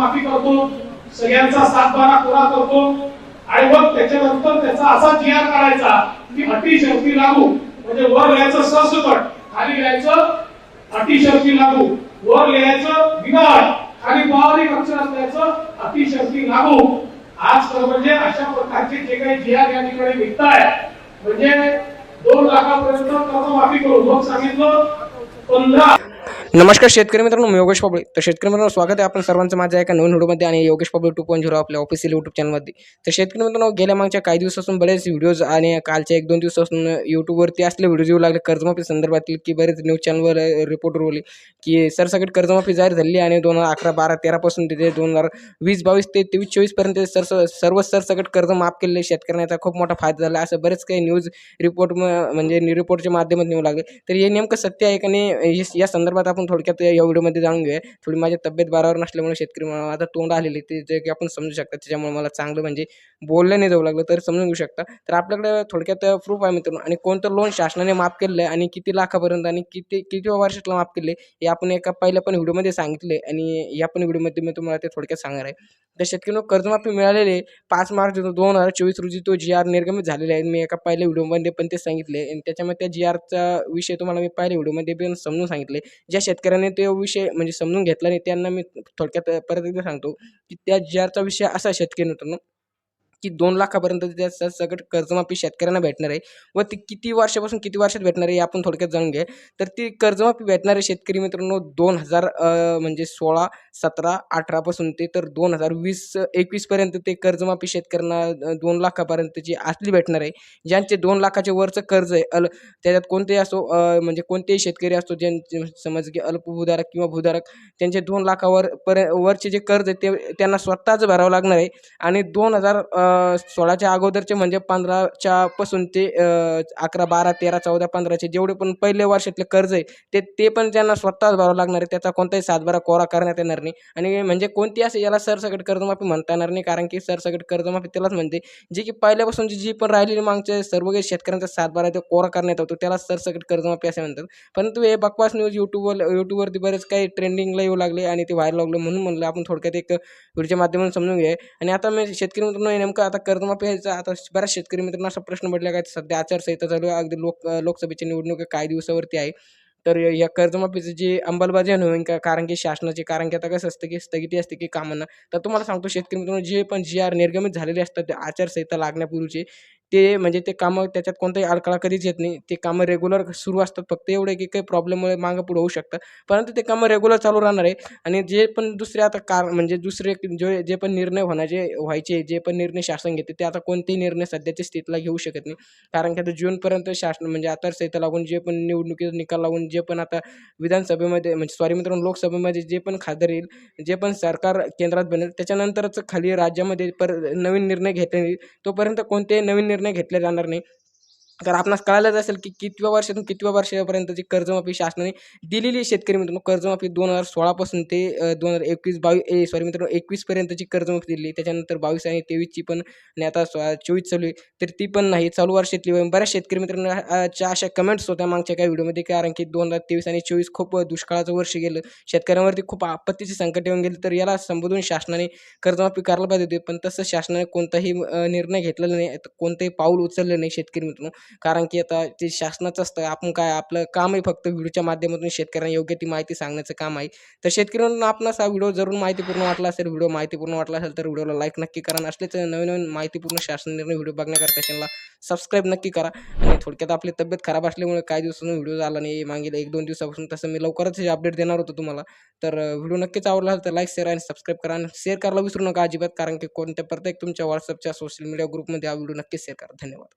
माफी करतो. सगळ्यांचा सातबारा पुरा करतो. आणि मग त्याच्यानंतर त्याचा असा जी करायचा की अटी शर्ती लागू. म्हणजे वर लिहायचं सरसकट खाली लिहायचं अटी शर्ती लागू. वर लिहायचं विनाट खाली बारीक अक्षरात लिहायचं अटी शर्ती लागू. आज खरं म्हणजे अशा प्रकारचे जे काही जी या ठिकाणी निघताय म्हणजे दोन लाखापर्यंत कर्जमाफी करू मग सांगितलं पंधरा. नमस्कार शेतकरी मित्रांनो मी योगेश पाबळे. तर शेतकरी मित्रांनो स्वागत आहे आपण सर्वांचं माझ्या एका नवीन व्हिडिओमध्ये आणि Yogesh Pabale two point zero आपल्या ऑफिशियल यूट्यूब चॅनलमध्ये तर शेतकरी मित्रांनो गेल्या मागच्या काही दिवसापासून बरेच व्हिडिओज आणि कालच्या एक दोन दिवसापासून यूट्यूबवरती असले व्हिडिओज येऊ लागले कर्जमाफी संदर्भातील की बरेच न्यूज चॅनलवर रिपोर्ट रोवली की सरसकट कर्जमाफी जाहीर झाली आणि दोन हजार अकरा बारा तेरापासून तिथे दोन हजार वीस बावीस ते तेवीस चोवीसपर्यंत सर सर्व सरसकट कर्ज माफ केलेले शेतकऱ्यांना खूप मोठा फायदा झाला. असं बरेच काही न्यूज रिपोर्ट म्हणजे रिपोर्टच्या माध्यमातून येऊ लागले. तर हे नेमकं सत्य आहे का नाही या संदर्भात आपण थोडक्यात या व्हिडिओमध्ये जाणून घेऊया. थोडी माझी तब्येत बरोबर नसल्यामुळे शेतकरी म्हणून आता तोंड आलेली ते जे की आपण समजू शकता त्याच्यामुळे मला चांगलं म्हणजे बोललं नाही जाऊ लागलं तर समजून घेऊ शकता. तर आपल्याकडे थोडक्यात प्रूफ आहे मित्रांनो. आणि कोणतं लोन शासनाने माफ केलं आहे आणि किती लाखापर्यंत आणि किती किती वर्षातलं माफ केले हे आपण एका पहिल्या पण व्हिडिओमध्ये सांगितले आणि या पण व्हिडिओमध्ये मी तुम्हाला ते थोडक्यात सांगणार आहे. तर शेतकऱ्यांना कर्जमाफी मिळालेले पाच मार्च दोन हजार चोवीस रोजी तो जी आर निर्गमित झालेला आहे. मी एका पहिल्या व्हिडिओमध्ये पण ते सांगितले आणि त्याच्यामध्ये त्या जी आरचा विषय तुम्हाला मी पहिल्या व्हिडिओमध्ये पण समजून सांगितले ज्या शेतकऱ्याने तो विषय म्हणजे समजून घेतला नाही त्यांना मी थोडक्यात परत एकदा सांगतो की त्या ज्याचा विषय असा शेतकरी मित्रांनो की दोन लाखापर्यंत त्याचा सगळं कर्जमाफी शेतकऱ्यांना भेटणार आहे व ती किती वर्षापासून किती वर्षात भेटणार आहे आपण थोडक्यात जाणून घ्या तर ती कर्जमाफी भेटणारे शेतकरी मित्रांनो दोन हजार म्हणजे सोळा सतरा अठरापासून ते तर दोन हजार वीस एकवीसपर्यंत ते कर्जमाफी शेतकऱ्यांना दोन लाखापर्यंतची असली भेटणार आहे. ज्यांचे दोन लाखाचे वरचं कर्ज आहे अल त्याच्यात कोणतेही असो म्हणजे कोणतेही शेतकरी असतो ज्यांचे समज की अल्पभूधारक किंवा भूधारक त्यांचे दोन लाखावर पर्य वरचे जे कर्ज आहे ते त्यांना स्वतःच भरावं लागणार आहे. आणि दोन हजार सोळाच्या अगोदरचे म्हणजे पंधराच्या पासून ते अकरा बारा तेरा चौदा पंधराचे जेवढे पण पहिले वर्षातले कर्ज आहे ते ते पण त्यांना स्वतःच भरावं लागणार आहे. त्याचा कोणताही सातबारा कोरा करण्यात येणार नाही. आणि म्हणजे कोणती असं याला सरसकट कर्जमाफी म्हणता येणार नाही कारण की सरसकट कर्जमाफी त्यालाच म्हणते जी की पहिल्यापासूनची जी पण राहिलेली मागचे सर्व काही शेतकऱ्यांचा सातबारा ते कोरा करण्यात येतो त्याला सरसकट कर्जमाफी असे म्हणतात. परंतु हे बकवास न्यूज यूट्यूबवर यूट्यूबवरती बरेच काही ट्रेंडिंगला येऊ लागले आणि ते व्हायला लागले म्हणून म्हणलं आपण थोडक्यात एक व्हिडिओच्या माध्यमातून समजून घ्या आणि आता मी शेतकरी मित्रांनो नेमकं नेमकं आता कर्जमाफी यायचा आता बऱ्याच शेतकरी मित्रांना असा प्रश्न पडला काय सध्या आचारसंहिता चालू आहे अगदी लोक लोकसभेची निवडणूक काही दिवसावरती आहे. तर या कर्जमाफीचं जे अंमलबजावणी होईल का कारण की शासनाची कारण की आता कसं असतं की स्थगिती असते की कामांना. तर तुम्हाला सांगतो शेतकरी मित्रांनो जे पण जी आर निर्गमित झालेले असतात ते आचारसंहिता लागण्यापूर्वीचे ते म्हणजे ते कामं त्याच्यात कोणताही अडथळा कधीच येत नाही. ते कामं रेग्युलर सुरू असतात. फक्त एवढे की काही प्रॉब्लेममुळे मागं पुढं होऊ शकतं. परंतु ते कामं रेग्युलर चालू राहणार आहे. आणि जे पण दुसरे आता कार म्हणजे दुसरे जे जे पण निर्णय होण्याचे व्हायचे जे पण निर्णय शासन घेते ते आता कोणतेही निर्णय सध्याच्या स्थितीला घेऊ शकत नाही. कारण की आता जूनपर्यंत शासन म्हणजे आचारसंहिता लागून जे पण निवडणुकीचा निकाल लागून जे पण आता विधानसभेमध्ये म्हणजे सॉरी मित्रांनो लोकसभेमध्ये जे पण खासदार येईल जे पण सरकार केंद्रात बनेल त्याच्यानंतरच खाली राज्यामध्ये पर नवीन निर्णय घेता येईल. तोपर्यंत कोणतेही नवीन निर्णय घेतले जाणार नाही. तर आपणास कळालंच असेल की कितव्या वर्षातून कितव्या वर्षापर्यंतची कर्जमाफी शासनाने दिलेली आहे शेतकरी मित्रांनो कर्जमाफी दोन हजार सोळापासून ते दोन हजार एकवीस बावीस ए सॉरी मित्रांनो एकवीसपर्यंतची कर्जमाफी दिली त्याच्यानंतर बावीस आणि तेवीसची पण आणि आता चोवीस चालू आहे. तर ती पण नाही चालू वर्षातली बऱ्याच शेतकरी मित्रांच्या अशा कमेंट्स होत्या मागच्या काही व्हिडिओमध्ये कारण की दोन हजार तेवीस आणि चोवीस खूप दुष्काळाचं वर्ष गेलं. शेतकऱ्यांवरती खूप आपत्तीचे संकट येऊन गेले. तर याला संबोधून शासनाने कर्जमाफी करायला पाहिजे होती. पण तसं शासनाने कोणताही निर्णय घेतलेला नाही. कोणतंही पाऊल उचललं नाही शेतकरी मित्रांनो. कारण की आता ते शासनाचं असतं. आपण काय आपलं काम आहे फक्त व्हिडिओच्या माध्यमातून शेतकऱ्यांना योग्य ती माहिती सांगण्याचं काम आहे. तर शेतकऱ्यांना आपणास हा व्हिडिओ जरूर माहितीपूर्ण वाटला असेल व्हिडिओ माहितीपूर्ण वाटला असेल तर व्हिडिओला लाईक नक्की करा. असलेच नवीन नवीन माहितीपूर्ण शासन निर्णय व्हिडिओ बघण्याकरता चॅनलला सबस्क्राईब नक्की करा. आणि थोडक्यात आपली तब्येत खराब असल्यामुळे काही दिवसांनी व्हिडिओ झाला नाही. मागील एक दोन दिवसापासून तसं मी लवकरच हे अपडेट देणार होतो तुम्हाला. तर व्हिडिओ नक्कीच आवडला असेल तर लाईक शेअर आणि सबस्क्राईब करा. आणि शेअर करायला विसरू नका अजिबात कारण की कोणत्या प्रत्येक तुमच्या व्हॉट्सअपच्या सोशल मीडिया ग्रुपमध्ये हा व्हिडिओ नक्कीच शेअर करा. धन्यवाद.